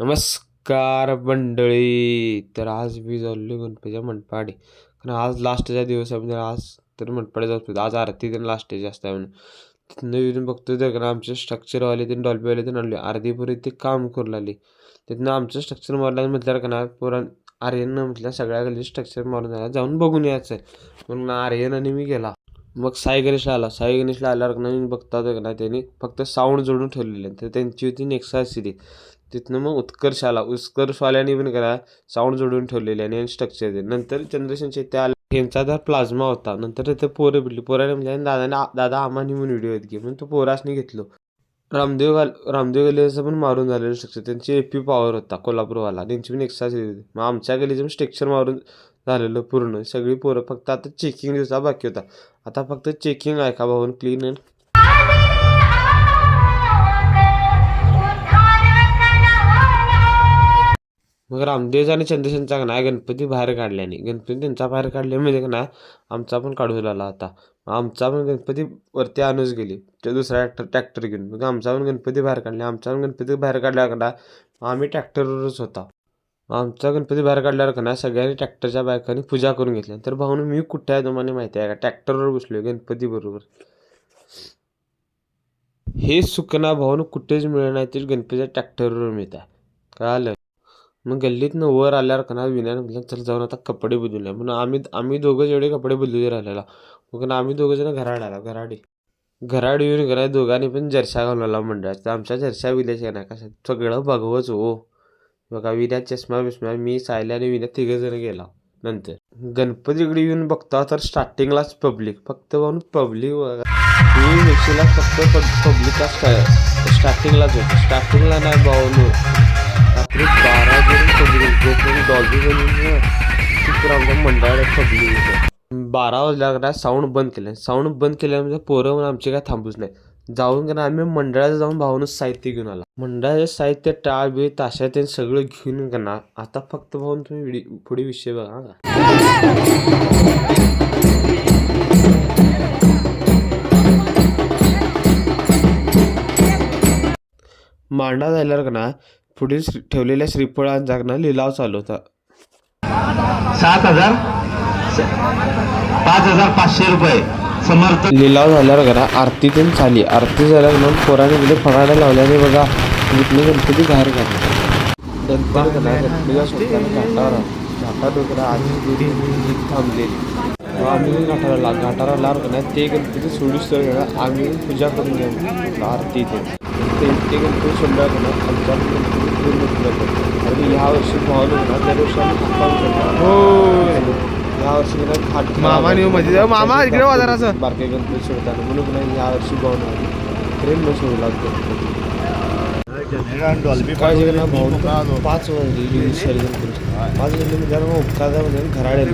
नमस्कार मंडळी. तर आज मी चाललो गणपतीच्या मंडपाडी कारण आज लास्टचा दिवस आहे म्हणजे आज तर मंडपाडी जातो आज आरती त्यांना लास्ट जास्त आहे म्हणून. तिथनं येऊन बघतो तर का आमचे स्ट्रक्चरवाले त्यांनी डॉल्बीवाले त्यांना आणले अर्धीपुरी ते काम करू लागले. तिथनं आमचं स्ट्रक्चर मारलं म्हटल्यावर का ना पुरण आर्यन म्हटलं सगळ्या गल्ली स्ट्रक्चर मारून झाला जाऊन बघून यायचं आहे म्हणून आर्यन आणि मी गेला. मग साई गणेशला आला. साई गणेशला आल्यावर का मी बघता का ना त्यांनी फक्त साऊंड जोडून ठेवलेले. तर त्यांची होती नेक्सा सी तिथनं मग उत्कर्ष आला. उत्कर्षवाल्याने पण करा साऊंड जोडून ठेवलेले आणि स्ट्रक्चर दे नंतर चंद्रशेनचे ते आले. यांचा जर प्लाझ्मा होता. नंतर तिथे पोरं भेटली. पोराने म्हणजे दादाने दादा आम्हाने म्हणून व्हिडिओ आहेत घे म्हणून तो पोरासने घेतलो. रामदेव गाल रामदेव गलीचं पण मारून झालेलं स्ट्रक्चर त्यांची ए पी पॉवर होता कोल्हापूरवाला. त्यांची पण एक्स्ट्रा होती. मग आमच्या गलीचं पण स्ट्रक्चर मारून झालेलं पूर्ण. सगळी पोरं फक्त आता चेकिंग दिवसा बाकी होता. आता फक्त चेकिंग आहे का भाऊन? क्लीन अँड मग रामदेव आणि चंद्रशेनचा का नाही गणपती बाहेर काढल्याने. गणपती त्यांचा बाहेर काढल्यामध्ये का नाही आमचा पण काढू लागला आता आमचा पण गणपती वरती आणूच गेली. ते दुसरा ट्रॅक्टर ट्रॅक्टर घेऊन. मग आमचा पण गणपती बाहेर काढला. आमचा पण गणपती बाहेर काढल्याकडा का आम्ही ट्रॅक्टरवरच होता. आमचा गणपती बाहेर काढल्यावर का नाही सगळ्यांनी ट्रॅक्टरच्या बायकांनी पूजा करून घेतली. तर भाऊन मी कुठे आहे तुम्हाला माहिती आहे का? ट्रॅक्टरवर बसलोय गणपती बरोबर. हे सुकना भाऊन कुठेच मिळणार नाही ते गणपतीच्या ट्रॅक्टरवर मिळत आहे. कळालं? मग गल्लीतनं वर आल्यावर का ना विनय म्हटलं चल जाऊन आता कपडे बदलूया. म्हणून आम्ही आम्ही दोघं जेवढे कपडे बदलू राहिलेला मग आम्ही दोघं जण घराड आला घराडी घराड येऊन घरात दोघांनी पण जर्शा घालवला मंडळात. तर आमच्या जर्शा विल्याच्या नाही कसं सगळं बघवच हो. बघा विण्यात चष्मा बिस्मा मी सायल्या आणि विण्यात तिघं जण गेला नंतर. गणपतीकडे येऊन बघता तर स्टार्टिंगलाच पब्लिक फक्त म्हणून पब्लिक मी मिक्सीला फक्त पब्लिकला स्टार्टिंगलाच होतं. स्टार्टिंगला नाही भाऊ रात्री बारा जण पब्लिक जोपर्यंत डॉल्बी तिथं आमच्या मंडळात पब्लिक होतं बारा वाजल्यावर साऊंड बंद केलं साऊंड बंद केल्यामुळे म्हणजे पोरं म्हणून आमचे काय थांबूच नाही. जाऊन का आम्ही मंडळात जाऊन भाऊनच साहित्य घेऊन आला. मंडळाचे साहित्य टाळ बी ताशा ते सगळं घेऊन का आता फक्त भाऊन तुम्ही पुढे विषय बघा का? मांडा झाल्यावर का ना पुढील श्री ठेवलेल्या श्रीफळांचा लिलाव चालू होता. सात हजार पाच हजार पाचशे रुपये. समर्थ लिलाव झाल्यावर करा आरती पण चाली. आरती झाल्यावर मग पोराने गेले फराड्या लावल्याने बघा इथले गणपती बाहेर काढले. नंतर का नाही गणपतीला सोडताना घाटावर आला. घाटात वगैरे आधी दुरी थांबलेली. तेव्हा आम्ही का नाही ते गणपती सोडूस आम्ही पूजा करून घेऊ आरती ते ते ते गणपती का नाही आमच्या गणपती पूर्ण आणि ह्या वर्षी पाहून ना त्या आम्ही करतो हो. या वर्षी ना हात मामा नेऊ मध्ये मामा इकडे बाजाराचं बारके गणपती सोडताना म्हणून नाही या वर्षी पाहून ट्रेन न सोडू लागतो काय ना भाऊ? पाच पाच म्हणजे उपकारदा म्हणजे घराड्याला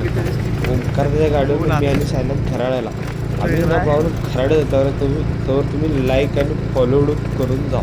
उपकारच्या गाडीवर मी आणि सायला घराड्याला आम्ही ना भाऊ खराडे त्यावर तुम्ही त्यावर तुम्ही लाईक आणि फॉलो करून जा.